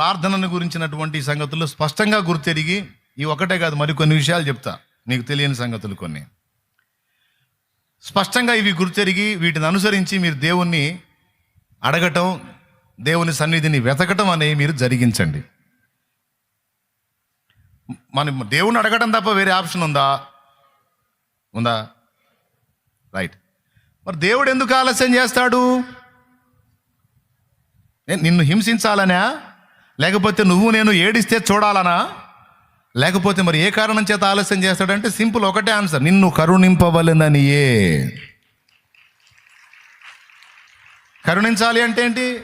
ప్రార్థనను గురించినటువంటి సంగతులు స్పష్టంగా గుర్తెరిగి ఈ ఒకటే కాదు మరికొన్ని విషయాలు చెప్తా. నీకు తెలియని సంగతులు కొన్ని. స్పష్టంగా ఇవి గుర్తెరిగి వీటిని అనుసరించి మీరు దేవుణ్ణి అడగటం దేవుని సన్నిధిని వెతకటం అనేవి మీరు జరిగించండి. మనం దేవుని అడగటం తప్ప వేరే ఆప్షన్ ఉందా? ఉందా? రైట్. మరి దేవుడు ఎందుకు ఆలస్యం చేస్తాడు? నిన్ను హింసించాలనే? లేకపోతే నువ్వు నేను ఏడిస్తే చూడాలనా? లేకపోతే మరి ఏ కారణం చేత ఆలస్యం చేస్తాడంటే సింపుల్ ఒకటే ఆన్సర్. నిన్ను కరుణింపవలననియే. కరుణించాలి అంటే ఏంటి?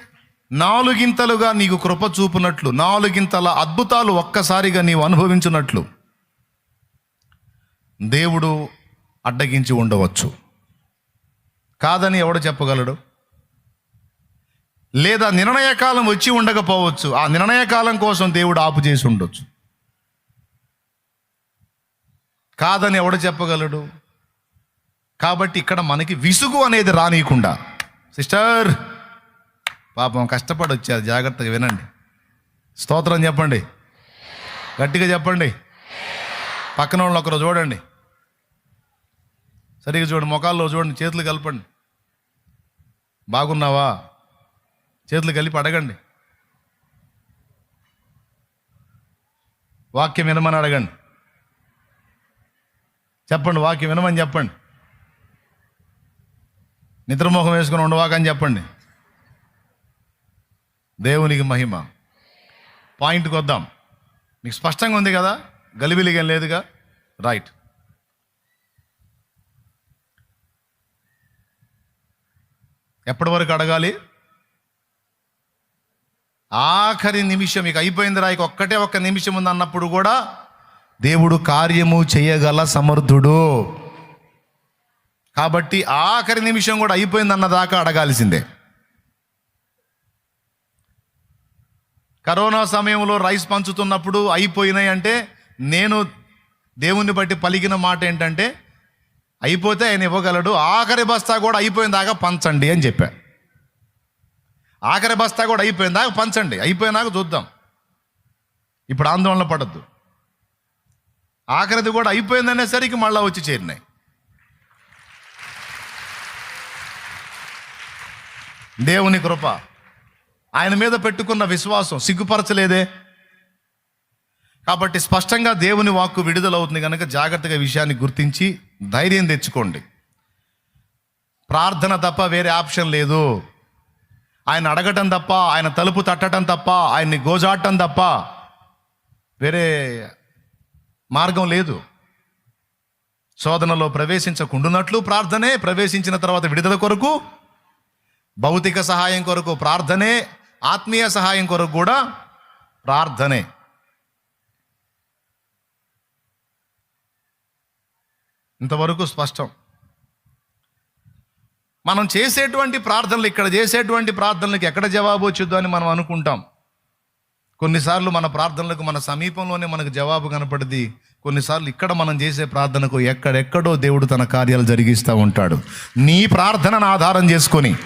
నాలుగింతలుగా నీకు కృప చూపునట్లు నాలుగింతల అద్భుతాలు ఒక్కసారిగా నీవు అనుభవించినట్లు దేవుడు అడ్డగించి ఉండవచ్చు. కాదని ఎవడు చెప్పగలడు? లేదా నిర్ణయ కాలం వచ్చి ఉండకపోవచ్చు. ఆ నిర్ణయ కాలం కోసం దేవుడు ఆపు చేసి ఉండొచ్చు. కాదని ఎవడు చెప్పగలడు? కాబట్టి ఇక్కడ మనకి విసుగు అనేది రానియకుండా. సిస్టర్ పాపం కష్టపడి వచ్చారు. జాగ్రత్తగా వినండి. స్తోత్రం చెప్పండి. గట్టిగా చెప్పండి. పక్కన వాళ్ళు ఒకరు చూడండి. సరిగ్గా చూడండి. ముఖాల్లో చూడండి. చేతులు కలపండి. బాగున్నావా? చేతులు కలిపి అడగండి. వాక్యం వినమని అడగండి. చెప్పండి వాక్యం వినమని చెప్పండి. నిద్రమోహం వేసుకుని ఉండవాకని చెప్పండి. దేవునికి మహిమ. పాయింట్కి వద్దాం. మీకు స్పష్టంగా ఉంది కదా? గలిబిలిగా లేదుగా? రైట్. ఎప్పటి వరకు అడగాలి? ఆఖరి నిమిషం ఇక అయిపోయిందిరా ఇక ఒక్కటే ఒక్క నిమిషం ఉంది అన్నప్పుడు కూడా దేవుడు కార్యము చేయగల సమర్థుడు. కాబట్టి ఆఖరి నిమిషం కూడా అయిపోయింది అన్నదాకా అడగాల్సిందే. కరోనా సమయంలో రైస్ పంచుతున్నప్పుడు అయిపోయినాయి అంటే నేను దేవుణ్ణి బట్టి పలికిన మాట ఏంటంటే అయిపోతే ఆయన ఇవ్వగలడు ఆఖరి బస్తా కూడా అయిపోయిన దాకా పంచండి అని చెప్పాను ఆఖరి బస్తా కూడా అయిపోయింది దాకా పంచండి. అయిపోయినాక చూద్దాం. ఇప్పుడు ఆందోళన పడద్దు. ఆఖరిది కూడా అయిపోయిందనేసరికి మళ్ళీ వచ్చి చేరినాయి. దేవుని కృప. ఆయన మీద పెట్టుకున్న విశ్వాసం సిగ్గుపరచలేదే. కాబట్టి స్పష్టంగా దేవుని వాక్కు విడుదలవుతుంది కనుక జాగ్రత్తగా విషయాన్ని గుర్తించి ధైర్యం తెచ్చుకోండి. ప్రార్థన తప్ప వేరే ఆప్షన్ లేదు. ఆయన అడగటం తప్ప ఆయన తలుపు తట్టడం తప్ప ఆయన్ని గోజాడటం తప్ప వేరే మార్గం లేదు. శోధనలో ప్రవేశించకుండునట్లు ప్రార్థనే ప్రవేశించిన తర్వాత విడుదల కొరకు భౌతిక సహాయం కొరకు ప్రార్థనే ఆత్మీయ సహాయం కొరకు కూడా ప్రార్థనే. ఇంతవరకు స్పష్టం. మనం చేసేటువంటి ప్రార్థనలు ఇక్కడ చేసేటువంటి ప్రార్థనలకు ఎక్కడ జవాబు వచ్చిద్దో అని మనం అనుకుంటాం. కొన్నిసార్లు మన ప్రార్థనలకు మన సమీపంలోనే మనకు జవాబు కనపడింది. కొన్నిసార్లు ఇక్కడ మనం చేసే ప్రార్థనకు ఎక్కడెక్కడో దేవుడు తన కార్యాలు జరిగిస్తూ ఉంటాడు. నీ ప్రార్థనను ఆధారం చేసుకొని.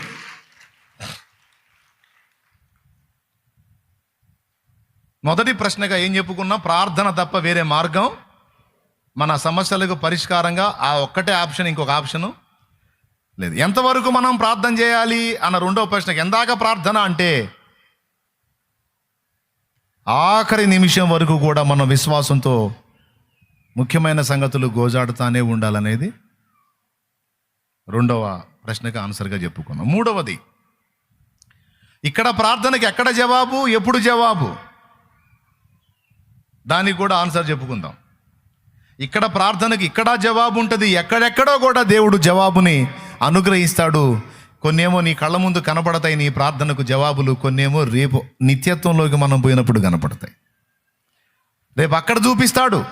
మొదటి ప్రశ్నగా ఏం చెప్పుకున్నా? ప్రార్థన తప్ప వేరే మార్గం. మన సమస్యలకు పరిష్కారంగా ఆ ఒక్కటే ఆప్షన్ ఇంకొక ఆప్షను. లేదు. ఎంతవరకు మనం ప్రార్థన చేయాలి అన్న రెండో ప్రశ్నకి ఎందాక ప్రార్థన అంటే ఆఖరి నిమిషం వరకు కూడా మనం విశ్వాసంతో ముఖ్యమైన సంగతులు గోజాడుతానే ఉండాలనేది రెండవ ప్రశ్నకు ఆన్సర్గా చెప్పుకున్నాం. మూడవది ఇక్కడ ప్రార్థనకి ఎక్కడ జవాబు ఎప్పుడు జవాబు? దానికి కూడా ఆన్సర్ చెప్పుకుందాం. ఇక్కడ ప్రార్థనకి ఇక్కడ జవాబు ఉంటుంది ఎక్కడెక్కడో కూడా దేవుడు జవాబుని అనుగ్రహిస్తాడు. కొన్నేమో నీ కళ్ళ ముందు కనపడతాయి నీ ప్రార్థనకు జవాబులు. కొన్నేమో రేపు నిత్యత్వంలోకి మనం పోయినప్పుడు కనపడతాయి. రేపు అక్కడ చూపిస్తాడు.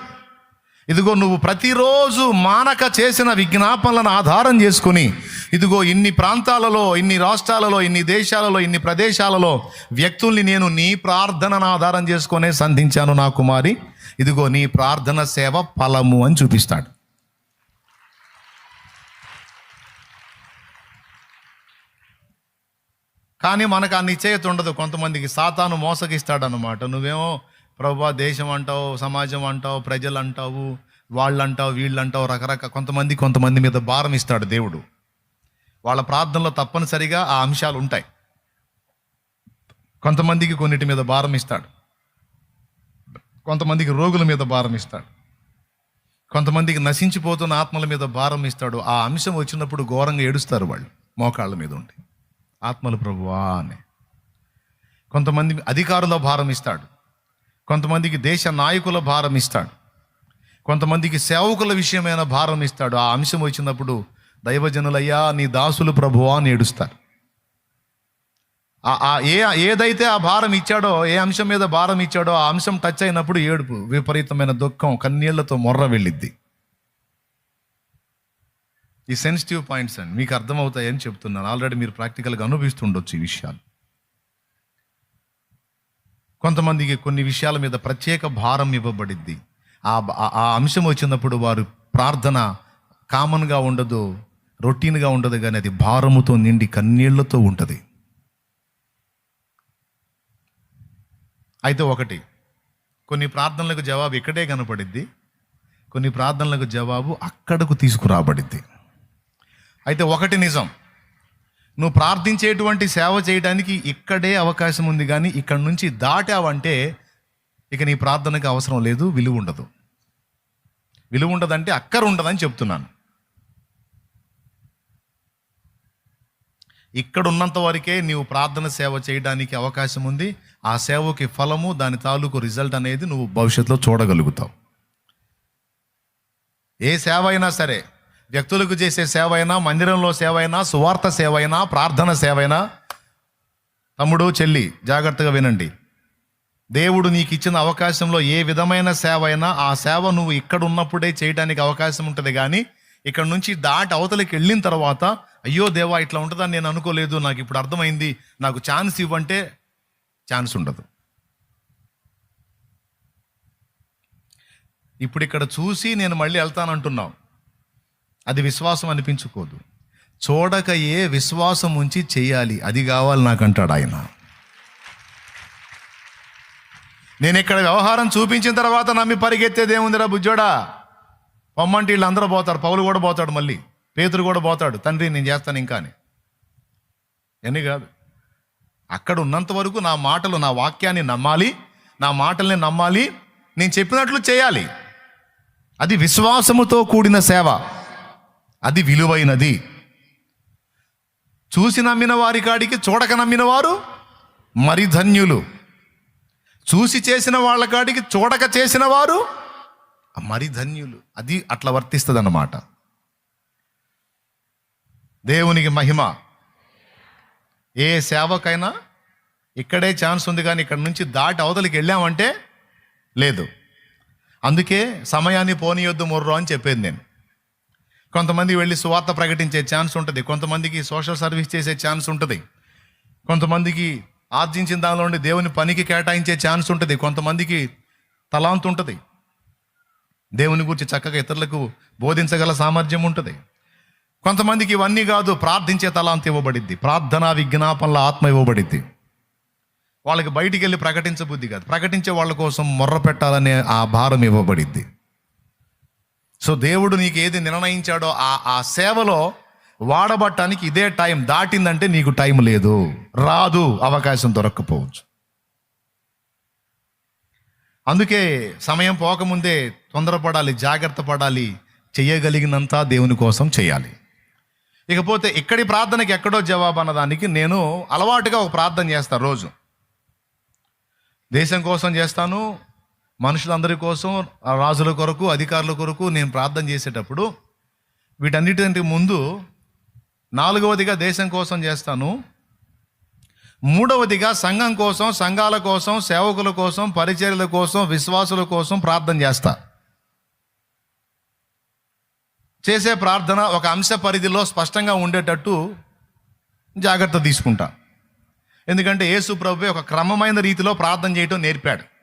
ఇదిగో నువ్వు ప్రతిరోజు మానక చేసిన విజ్ఞాపనలను ఆధారం చేసుకుని ఇదిగో ఇన్ని ప్రాంతాలలో ఇన్ని రాష్ట్రాలలో ఇన్ని దేశాలలో ఇన్ని ప్రదేశాలలో వ్యక్తుల్ని నేను నీ ప్రార్థనను ఆధారం చేసుకునే సంధించాను నా కుమారి. ఇదిగో నీ ప్రార్థన సేవ ఫలము అని చూపిస్తాడు. కానీ మనకు ఆ నిశ్చయత ఉండదు. కొంతమందికి సాతాను మోసగిస్తాడనమాట నువ్వేమో ప్రభా దేశం అంటావు సమాజం అంటావు ప్రజలు అంటావు వాళ్ళు అంటావు వీళ్ళు అంటావు రకరకాల కొంతమంది కొంతమంది మీద భారం ఇస్తాడు దేవుడు. వాళ్ళ ప్రార్థనలో తప్పనిసరిగా ఆ అంశాలు ఉంటాయి. కొంతమందికి కొన్నిటి మీద భారం ఇస్తాడు. కొంతమందికి రోగుల మీద భారం ఇస్తాడు. కొంతమందికి నశించిపోతున్న ఆత్మల మీద భారం ఇస్తాడు. ఆ అంశం వచ్చినప్పుడు ఘోరంగా ఏడుస్తారు వాళ్ళు మోకాళ్ళ మీద ఉండి. ఆత్మల ప్రభువా అని. కొంతమంది అధికారుల భారం ఇస్తాడు. కొంతమందికి దేశ నాయకుల భారం ఇస్తాడు. కొంతమందికి సేవకుల విషయమైన భారం ఇస్తాడు. ఆ అంశం వచ్చినప్పుడు దైవజనులయ్యా నీ దాసులు ప్రభువా అని ఏడుస్తారు. ఆ ఏ ఏదైతే ఆ భారం ఇచ్చాడో ఏ అంశం మీద భారం ఇచ్చాడో ఆ అంశం టచ్ అయినప్పుడు ఏడుపు విపరీతమైన దుఃఖం కన్నీళ్ళతో మొర్ర వెళ్ళిద్ది. ఈ సెన్సిటివ్ పాయింట్స్ అండి మీకు అర్థమవుతాయని చెప్తున్నాను ఆల్రెడీ మీరు ప్రాక్టికల్గా అనుభవిస్తుండొచ్చు ఈ విషయాలు. కొంతమందికి కొన్ని విషయాల మీద ప్రత్యేక భారం ఇవ్వబడిద్ది. ఆ ఆ- ఆ అంశం వచ్చినప్పుడు వారు ప్రార్థన కామన్గా ఉండదు రొటీన్గా ఉండదు కానీ అది భారముతో నిండి కన్నీళ్ళతో ఉంటుంది. అయితే ఒకటి కొన్ని ప్రార్థనలకు జవాబు ఇక్కడే కనపడిద్ది కొన్ని ప్రార్థనలకు జవాబు అక్కడకు తీసుకురాబడిద్ది. అయితే ఒకటి నిజం. నువ్వు ప్రార్థించేటువంటి సేవ చేయడానికి ఇక్కడే అవకాశం ఉంది కానీ ఇక్కడ నుంచి దాటావంటే ఇక నీ ప్రార్థనకు అవసరం లేదు విలువ ఉండదు. విలువ ఉండదంటే అక్కర ఉండదని చెప్తున్నాను. ఇక్కడ ఉన్నంత వరకే నీవు ప్రార్థన సేవ చేయడానికి అవకాశం ఉంది. ఆ సేవకి ఫలము దాని తాలూకు రిజల్ట్ అనేది నువ్వు భవిష్యత్తులో చూడగలుగుతావు. ఏ సేవ అయినా సరే వ్యక్తులకు చేసే సేవ అయినా మందిరంలో సేవ అయినా సువార్త సేవ అయినా ప్రార్థన సేవ అయినా తమ్ముడు చెల్లి జాగ్రత్తగా వినండి. దేవుడు నీకు ఇచ్చిన అవకాశంలో ఏ విధమైన సేవ అయినా ఆ సేవ నువ్వు ఇక్కడ ఉన్నప్పుడే చేయడానికి అవకాశం ఉంటుంది కానీ ఇక్కడ నుంచి దాటి అవతలికి వెళ్ళిన తర్వాత అయ్యో దేవా ఇట్లా ఉంటుందని నేను అనుకోలేదు నాకు ఇప్పుడు అర్థమైంది నాకు ఛాన్స్ ఇవ్వంటే ఛాన్స్ ఉండదు. ఇప్పుడు ఇక్కడ చూసి నేను మళ్ళీ వెళ్తానంటున్నావు అది విశ్వాసం అనిపించుకోదు. చూడక ఏ విశ్వాసం ఉంచి చేయాలి. అది కావాలి నాకు అంటాడు ఆయన. నేను ఇక్కడ వ్యవహారం చూపించిన తర్వాత నమ్మి పరిగెత్తేది ఏముందిరా బుజ్జోడా? పొమ్మంటే వీళ్ళందరూ పోతారు. పౌలు కూడా పోతాడు మళ్ళీ. పేతురు కూడా పోతాడు. తండ్రి నేను చేస్తాను ఇంకా అని. ఎన్ని కాదు. అక్కడ ఉన్నంత వరకు నా మాటలు నా వాక్యాన్ని నమ్మాలి. నా మాటల్ని నమ్మాలి. నేను చెప్పినట్లు చేయాలి. అది విశ్వాసముతో కూడిన సేవ. అది విలువైనది. చూసి నమ్మిన వారి కాడికి చూడక నమ్మిన వారు మరి ధన్యులు. చూసి చేసిన వాళ్ళ కాడికి చూడక చేసిన వారు మరి ధన్యులు. అది అట్లా వర్తిస్తుంది అన్నమాట దేవునికి మహిమ. ఏ సేవకైనా ఇక్కడే ఛాన్స్ ఉంది కానీ ఇక్కడ నుంచి దాటి అవతలికి వెళ్ళామంటే లేదు. అందుకే సమయాన్ని పోనీయొద్దు మొర్రో అని చెప్పేది నేను. కొంతమంది వెళ్ళి సువార్త ప్రకటించే ఛాన్స్ ఉంటుంది. కొంతమందికి సోషల్ సర్వీస్ చేసే ఛాన్స్ ఉంటుంది. కొంతమందికి ఆర్జించిన దానిలో ఉండి దేవుని పనికి కేటాయించే ఛాన్స్ ఉంటుంది. కొంతమందికి తలాంత్ ఉంటుంది. దేవుని గురించి చక్కగా ఇతరులకు బోధించగల సామర్థ్యం ఉంటుంది. కొంతమందికి ఇవన్నీ కాదు ప్రార్థించే తలాంత్ ఇవ్వబడిద్ది. ప్రార్థనా విజ్ఞాపనల ఆత్మ ఇవ్వబడిద్ది. వాళ్ళకి బయటికి వెళ్ళి ప్రకటించబుద్ధి కాదు. ప్రకటించే వాళ్ళ కోసం మొర్ర పెట్టాలనే ఆ భారం ఇవ్వబడిద్ది. సో దేవుడు నీకు ఏది నిర్ణయించాడో ఆ ఆ సేవలో వాడబట్టానికి ఇదే టైం దాటిందంటే నీకు టైం లేదు. రాదు అవకాశం దొరక్కపోవచ్చు. అందుకే సమయం పోకముందే తొందరపడాలి జాగ్రత్త పడాలి చేయగలిగినంత దేవుని కోసం చేయాలి. ఇకపోతే ఇక్కడి ప్రార్థనకి ఎక్కడో జవాబు అన్నదానికి నేను అలవాటుగా ఒక ప్రార్థన చేస్తాను రోజు. దేశం కోసం చేస్తాను మనుషులందరి కోసం రాజుల కొరకు అధికారుల కొరకు నేను ప్రార్థన చేసేటప్పుడు వీటన్నిటికంటే ముందు నాలుగవదిగా దేశం కోసం చేస్తాను. మూడవదిగా సంఘం కోసం సంఘాల కోసం సేవకుల కోసం పరిచర్యల కోసం విశ్వాసుల కోసం ప్రార్థన చేస్తా. చేసే ప్రార్థన ఒక అంశ పరిధిలో స్పష్టంగా ఉండేటట్టు జాగ్రత్త తీసుకుంటా. ఎందుకంటే యేసు ప్రభు ఒక క్రమమైన రీతిలో ప్రార్థన చేయటం నేర్పాడు.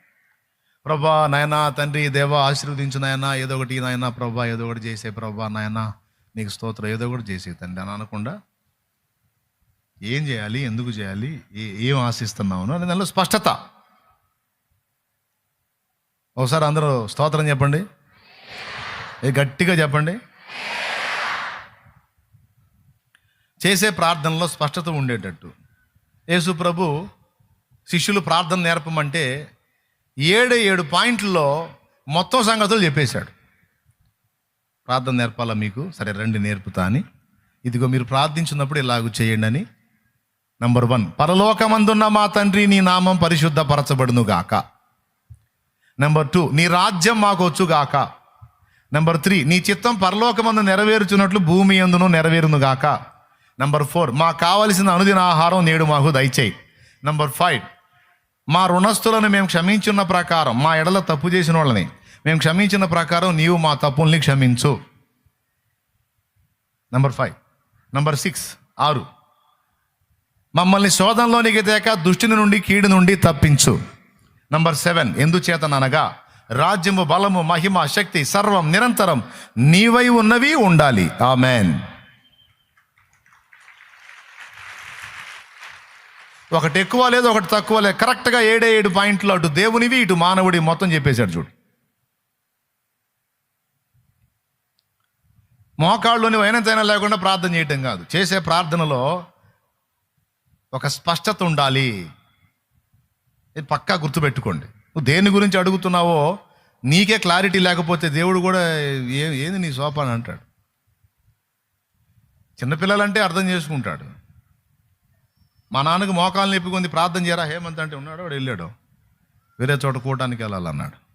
ప్రభా నాయనా తండ్రి దేవా ఆశీర్వదించు నాయనా. ఏదో ఒకటి నాయనా ప్రభా ఏదో ఒకటి చేసే ప్రభా నాయనా. నీకు స్తోత్రం ఏదో ఒకటి చేసే తండ్రి అని అనకుండా ఏం చేయాలి ఎందుకు చేయాలి ఏ- ఏం ఆశిస్తున్నావు అని దానిలో స్పష్టత. ఒకసారి అందరూ స్తోత్రం చెప్పండి. ఏ గట్టిగా చెప్పండి. చేసే ప్రార్థనలో స్పష్టత ఉండేటట్టు. యేసు ప్రభు శిష్యులు ప్రార్థన నేర్పమంటే ఏడు ఏడు పాయింట్లలో మొత్తం సంగతులు చెప్పేశాడు. ప్రార్థన నేర్పాలా మీకు? సరే రండి నేర్పుతా అని. ఇదిగో మీరు ప్రార్థించినప్పుడు ఇలాగ చేయండి అని. నంబర్ వన్ పరలోకమందున్న మా తండ్రి నీ నామం పరిశుద్ధపరచబడును గాక నెంబర్ టూ నీ రాజ్యం మాకు వచ్చుగాక. నెంబర్ త్రీ నీ చిత్తం పరలోకమందు నెరవేరుచున్నట్లు భూమి ఎందును నెరవేరును గాక నంబర్ ఫోర్ మాకు కావలసిన అనుదిన ఆహారం నేడు మాకు దయచేయి. నెంబర్ ఫైవ్ మా రుణస్థులను మేము క్షమించున్న ప్రకారం మా ఎడల తప్పు చేసిన వాళ్ళని మేము క్షమించిన ప్రకారం నీవు మా తప్పుల్ని క్షమించు. నంబర్ ఫైవ్ నంబర్ సిక్స్ ఆరు. మమ్మల్ని శోధనలోనికి తేక దుష్టిని నుండి కీడు నుండి తప్పించు. నంబర్ సెవెన్ ఎందుచేతననగా రాజ్యము బలము మహిమ శక్తి సర్వం నిరంతరం నీవై ఉన్నవి ఉండాలి. ఆమెన్ ఒకటి ఎక్కువ లేదు ఒకటి తక్కువ లేదు. కరెక్ట్గా ఏడే ఏడు పాయింట్లు అటు దేవునివి ఇటు మానవుడి మొత్తం చెప్పేశాడు చూడు. మోకాళ్ళుని వైనంతైనా లేకుండా ప్రార్థన చేయటం కాదు. చేసే ప్రార్థనలో ఒక స్పష్టత ఉండాలి. ఇది పక్కా గుర్తుపెట్టుకోండి. నువ్వు దేని గురించి అడుగుతున్నావో నీకే క్లారిటీ లేకపోతే దేవుడు కూడా ఏ ఏంది నీ సోపాన్ అంటాడు చిన్నపిల్లలంటే అర్థం చేసుకుంటాడు. మా నాన్నకు మోకాలు నొప్పికొంది ప్రార్థన చేయరా? హేమంత్ అంటే ఉన్నాడు వాడు వెళ్ళాడు. వేరే చోట కూటానికి వెళ్ళాలన్నాడు.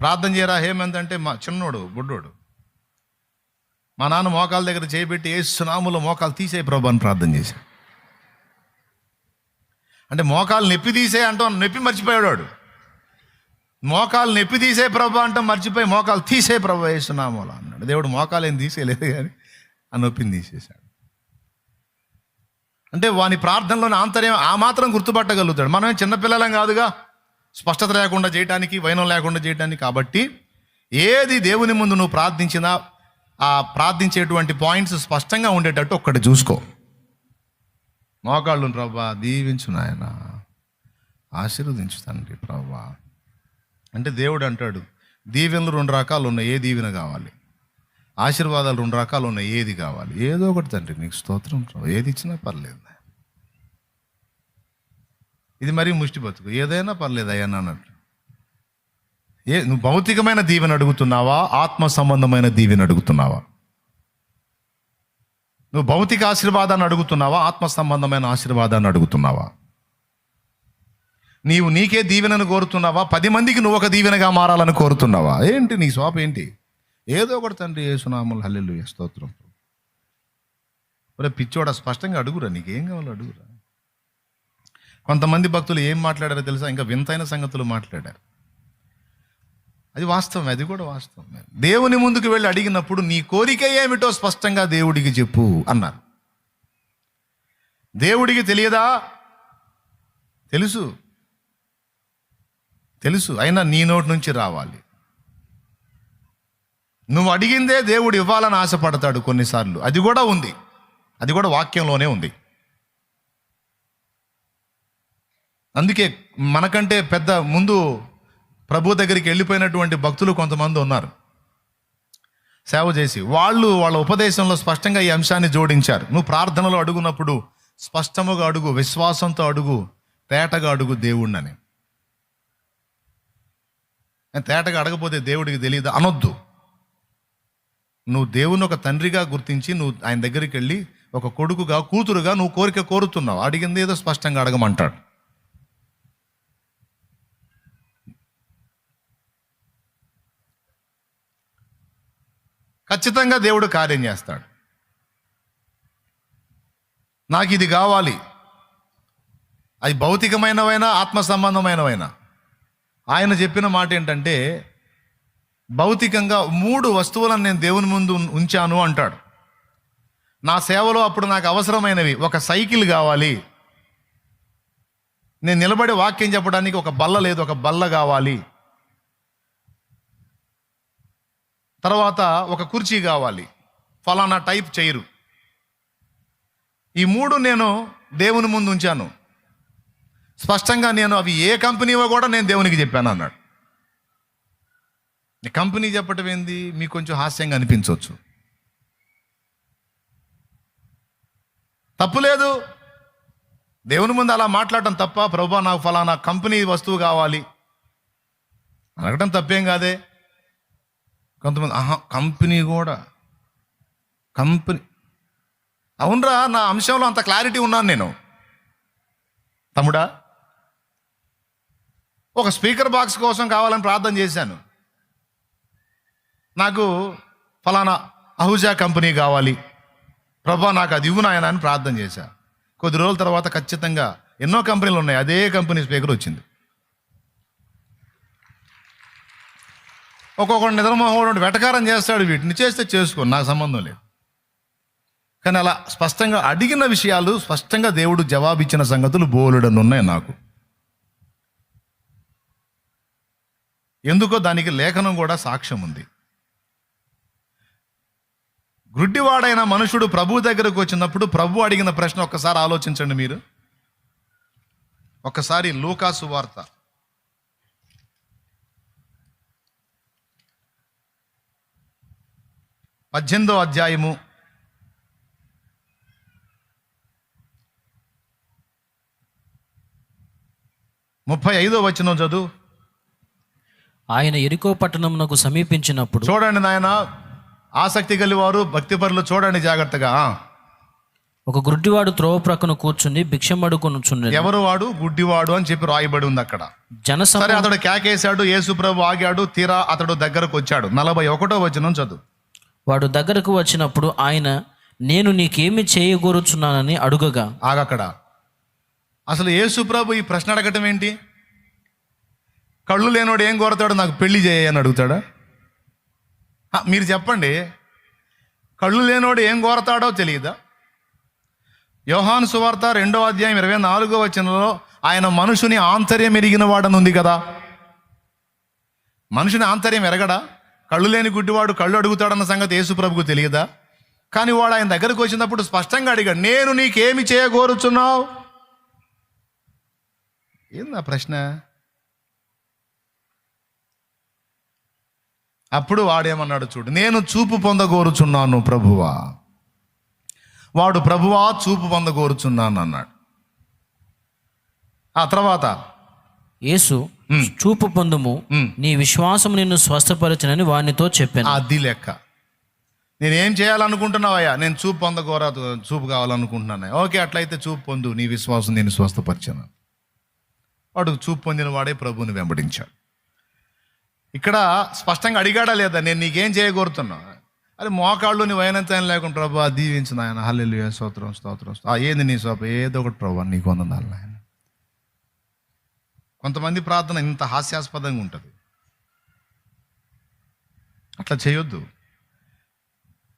ప్రార్థన చేయరా? హేమంత్ అంటే మా చిన్నోడు బుడ్డోడు. మా నాన్న మోకాల దగ్గర చేయబెట్టి ఏ సునాములో మోకాలు తీసే ప్రభు అని ప్రార్థన చేశాడు. అంటే మోకాలు నొప్పి తీసే అంటాం నొప్పి మర్చిపోయాడు వాడు. మోకాలు నొప్పి తీసే ప్రభు అంటాం మర్చిపోయి మోకాలు తీసే ప్రభు వేస్తున్నామోలా అన్నాడు. దేవుడు మోకాలు ఏం తీసేయలేదు కానీ ఆ నొప్పిని తీసేశాడు. అంటే వాని ప్రార్థనలోని ఆంతర్యం ఆ మాత్రం గుర్తుపట్టగలుగుతాడు. మనమే చిన్నపిల్లలం కాదుగా. స్పష్టత లేకుండా చేయడానికి వైనం లేకుండా చేయడానికి కాబట్టి ఏది దేవుని ముందు నువ్వు ప్రార్థించినా ఆ ప్రార్థించేటువంటి పాయింట్స్ స్పష్టంగా ఉండేటట్టు ఒక్కటి చూసుకో. మోకాళ్ళు ప్రభా దీవించు నాయన. ఆశీర్వదించు తండ్రి ప్రభా. అంటే దేవుడు అంటాడు దీవెనలు రెండు రకాలు ఉన్నాయి. ఏ దీవెన కావాలి? ఆశీర్వాదాలు రెండు రకాలు ఉన్నాయి. ఏది కావాలి? ఏదో ఒకటి తండ్రి నీకు స్తోత్రం. ఏది ఇచ్చినా పర్లేదు. ఇది మరీ ముష్టి బతుకు. ఏదైనా పర్లేదు అయ్యా అన్నట్టు ఏ నువ్వు భౌతికమైన దీవెన అడుగుతున్నావా? ఆత్మ సంబంధమైన దీవెన అడుగుతున్నావా? నువ్వు భౌతిక ఆశీర్వాదాన్ని అడుగుతున్నావా? ఆత్మ సంబంధమైన ఆశీర్వాదాన్ని అడుగుతున్నావా? నీవు నీకే దీవెనను కోరుతున్నావా? పది మందికి నువ్వు ఒక దీవెనగా మారాలని కోరుతున్నావా? ఏంటి నీ స్వాప ఏంటి ఏదో ఒకటి తండ్రి ఏసునామలు హల్లెలు స్తోత్రం. ఒరే పిచ్చోడ స్పష్టంగా అడుగురా నీకేం కావాలో అడుగురా. కొంతమంది భక్తులు ఏం మాట్లాడారో తెలుసా? ఇంకా వింతైన సంగతులు మాట్లాడారు. అది వాస్తవం అది కూడా వాస్తవం. దేవుని ముందుకు వెళ్ళి అడిగినప్పుడు నీ కోరిక ఏమిటో స్పష్టంగా దేవుడికి చెప్పు అన్నారు. దేవుడికి తెలియదా? తెలుసు. తెలుసు. అయినా నీ నోటి నుంచి రావాలి. నువ్వు అడిగిందే దేవుడు ఇవ్వాలని ఆశపడతాడు కొన్నిసార్లు. అది కూడా ఉంది. అది కూడా వాక్యంలోనే ఉంది. అందుకే మనకంటే పెద్ద ముందు ప్రభు దగ్గరికి వెళ్ళిపోయినటువంటి భక్తులు కొంతమంది ఉన్నారు. సేవ చేసి వాళ్ళు వాళ్ళ ఉపదేశంలో స్పష్టంగా ఈ అంశాన్ని జోడించారు. నువ్వు ప్రార్థనలో అడుగునప్పుడు స్పష్టముగా అడుగు విశ్వాసంతో అడుగు తేటగా అడుగు దేవుణ్ణని. తేటగా అడగపోతే దేవుడికి తెలియదు అనొద్దు. నువ్వు దేవుని ఒక తండ్రిగా గుర్తించి నువ్వు ఆయన దగ్గరికి వెళ్ళి ఒక కొడుకుగా కూతురుగా నువ్వు కోరిక కోరుతున్నావు. అడిగింది ఏదో స్పష్టంగా అడగమంటాడు. ఖచ్చితంగా దేవుడు కార్యం చేస్తాడు. నాకు ఇది కావాలి. అది భౌతికమైనవైనా ఆత్మ సంబంధమైనవైనా. ఆయన చెప్పిన మాట ఏంటంటే భౌతికంగా మూడు వస్తువులను నేను దేవుని ముందు ఉంచాను అంటాడు. నా సేవలో అప్పుడు నాకు అవసరమైనవి ఒక సైకిల్ కావాలి. నేను నిలబడి వాక్యం చెప్పడానికి ఒక బల్ల లేదు ఒక బల్ల కావాలి. తర్వాత ఒక కుర్చీ కావాలి. ఫలానా టైప్ చైరు. ఈ మూడు నేను దేవుని ముందు ఉంచాను. స్పష్టంగా నేను అవి ఏ కంపెనీవో కూడా నేను దేవునికి చెప్పాను అన్నాడు. కంపెనీ చెప్పటం ఏంది? మీకు కొంచెం హాస్యంగా అనిపించవచ్చు. తప్పు లేదు. దేవుని ముందు అలా మాట్లాడటం తప్ప ప్రభా నాకు ఫలానా కంపెనీ వస్తువు కావాలి. అడగటం తప్పేం కాదే. కొంతమంది ఆహా కంపెనీ కూడా. కంపెనీ. అవునరా నా అంశంలో అంత క్లారిటీ ఉన్నాను నేను. తమ్ముడా ఒక స్పీకర్ బాక్స్ కోసం కావాలని ప్రార్థన చేశాను. నాకు ఫలానా అహుజా కంపెనీ కావాలి. ప్రభా నాకు అది ఇవ్వు నాయన అని ప్రార్థన చేశా. కొద్ది రోజుల తర్వాత ఖచ్చితంగా ఎన్నో కంపెనీలు ఉన్నాయి. అదే కంపెనీ స్పీకర్ వచ్చింది. ఒక్కొక్కడు నిద్రమోహం వెటకారం చేస్తాడు వీటిని చేస్తే చేసుకోండి నాకు సంబంధం లేదు. కానీ అలా స్పష్టంగా అడిగిన విషయాలు స్పష్టంగా దేవుడు జవాబిచ్చిన సంగతులు బోలుడని ఉన్నాయి నాకు. ఎందుకో దానికి లేఖనం కూడా సాక్ష్యం ఉంది. గుడ్డివాడైన మనుషుడు ప్రభు దగ్గరకు వచ్చినప్పుడు ప్రభు అడిగిన ప్రశ్న ఒక్కసారి ఆలోచించండి మీరు. ఒక్కసారి లూకాసు వార్త. పద్దెనిమిదో అధ్యాయము. ముప్పై ఐదో వచనం చదువు. ఆయన ఎరికో పట్టణమునకు సమీపించినప్పుడు చూడండి నాయన ఆసక్తి కలివారు భక్తిపరులు చూడండి జాగ్రత్తగా. ఒక గుడ్డివాడు త్రోవ ప్రక్కన కూర్చుని భిక్షం అడుకొనుచున్నది ఎవరు వాడు? గుడ్డివాడు అని చెప్పి రాయబడి ఉంది అక్కడ. జనసమ సరే అతడు కేకేశాడు యేసు ప్రభు ఆగాడు తీరా అతడు దగ్గరకు వచ్చాడు. నలభై ఒకటో వచనం చదువు. వాడు దగ్గరకు వచ్చినప్పుడు ఆయన నేను నీకేమి చేయగోరుచున్నానని అడుగగా. ఆగక్కడ అసలు యేసు ప్రభు ఈ ప్రశ్న అడగటం ఏంటి? కళ్ళు లేనోడు ఏం కోరతాడు? నాకు పెళ్ళి చేయ అని అడుగుతాడా? మీరు చెప్పండి. కళ్ళు లేనోడు ఏం కోరతాడో తెలియదా? యోహాను సువార్త రెండో అధ్యాయం ఇరవై నాలుగో వచనంలో ఆయన మనుషుని ఆంతర్యం ఎరిగిన వాడని ఉంది కదా. మనుషుని ఆంతర్యం ఎరగడా? కళ్ళు లేని గుడ్డివాడు కళ్ళు అడుగుతాడన్న సంగతి యేసుప్రభుకు తెలియదా? కానీ వాడు ఆయన దగ్గరకు వచ్చినప్పుడు స్పష్టంగా అడిగాడు నేను నీకేమి చేయగోరుచున్నావు? ఏందా ప్రశ్న? అప్పుడు వాడేమన్నాడు చూడు నేను చూపు పొందగోరుచున్నాను ప్రభువా. వాడు ప్రభువా చూపు పొందగోరుచున్నాను అన్నాడు. ఆ తర్వాత యేసు చూపు పొందుము. నీ విశ్వాసం నిన్ను స్వస్థపరచనని వానితో చెప్పాను. అది లెక్క. నేనేం చేయాలనుకుంటున్నావయ్యా? నేను చూపు పొందగోరా చూపు కావాలనుకుంటున్నాను. ఓకే అట్లయితే చూపు పొందు నీ విశ్వాసం నేను స్వస్థపరిచాను. వాడు చూపు పొందిన వాడే ప్రభువుని వెంబడించాడు. ఇక్కడ స్పష్టంగా అడిగాడా లేదా? నేను నీకేం చేయకూరుతున్నా అది మోకాళ్ళు నీ వైనంత లేకుండా ప్రభు దీవించిన నాయన. హల్లు స్తోత్రం స్తోత్రం ఏంది నీ సోప? ఏదో ఒకటి ప్రభు నీకు వందనాలు నాయన. కొంతమంది ప్రార్థన ఇంత హాస్యాస్పదంగా ఉంటుంది. అట్లా చేయొద్దు.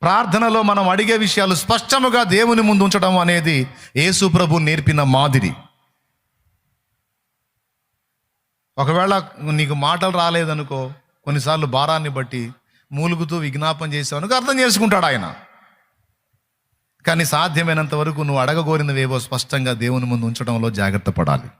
ప్రార్థనలో మనం అడిగే విషయాలు స్పష్టముగా దేవుని ముందు ఉంచడం అనేది యేసు ప్రభు నేర్పిన మాదిరి. ఒకవేళ నీకు మాటలు రాలేదనుకో కొన్నిసార్లు భారాన్ని బట్టి మూలుగుతూ విజ్ఞాపం చేసావనుకో అర్థం చేసుకుంటాడు ఆయన. కానీ సాధ్యమైనంత వరకు నువ్వు అడగగోరినవేవో స్పష్టంగా దేవుని ముందు ఉంచడంలో జాగ్రత్త పడాలి.